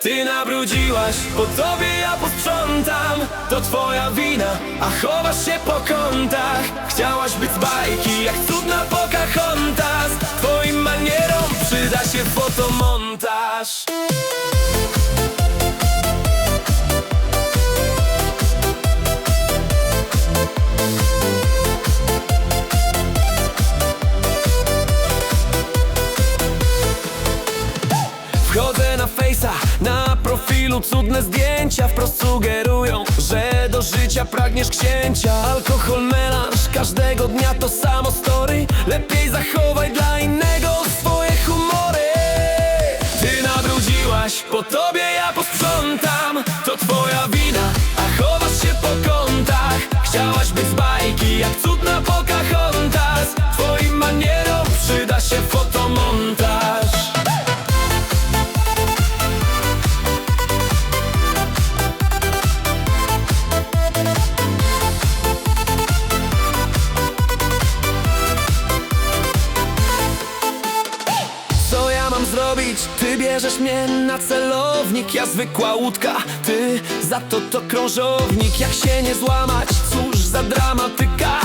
Ty nabrudziłaś, po tobie ja posprzątam. To twoja wina, a chowasz się po kątach. Chciałaś być z bajki, jak cudna Pocahontas. Twoim manierom przyda się fotomontaż Wchodzę na fejsa, na profilu cudne zdjęcia Wprost sugerują, że do życia pragniesz księcia. Alkohol, melanż, każdego dnia to samo story Lepiej zachowaj dla innego zrobić? Ty bierzesz mnie na celownik Ja zwykła łódka, ty za to to krążownik. Jak się nie złamać, cóż za dramatyka.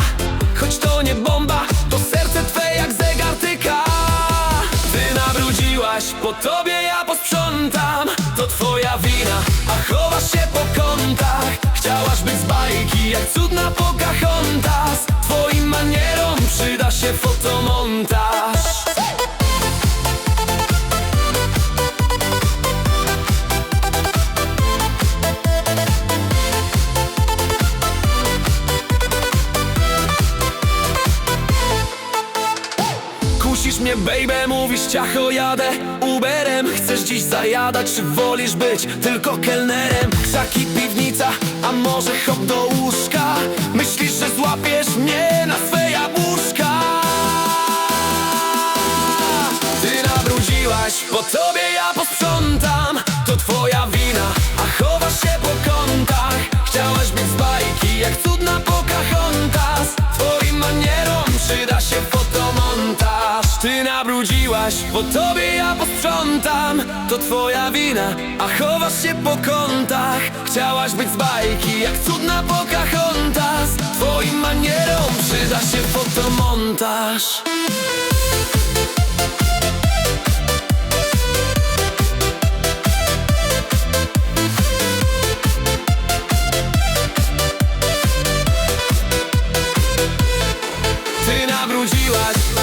Choć to nie bomba, to serce twe jak zegar tyka Ty nabrudziłaś, po tobie ja posprzątam. To twoja wina, a chowasz się po kątach. Chciałaś być z bajki, jak cudna Pocahontas. Twoim manierom przyda się fotomontaż Kusisz mnie baby, mówisz ciacho jadę Uberem, chcesz dziś zajadać Czy wolisz być tylko kelnerem? Krzaki, piwnica, a może hop do łóżka? Myślisz, że złapiesz mnie na swe jabłuszka? Ty nabrudziłaś, po tobie ja posprzątam. To twoja nabrudziłaś Bo tobie ja posprzątam. To twoja wina, a chowasz się po kątach. Chciałaś być z bajki jak cudna Pocahontas. Twoim manierom przyda się fotomontaż. Ty nabrudziłaś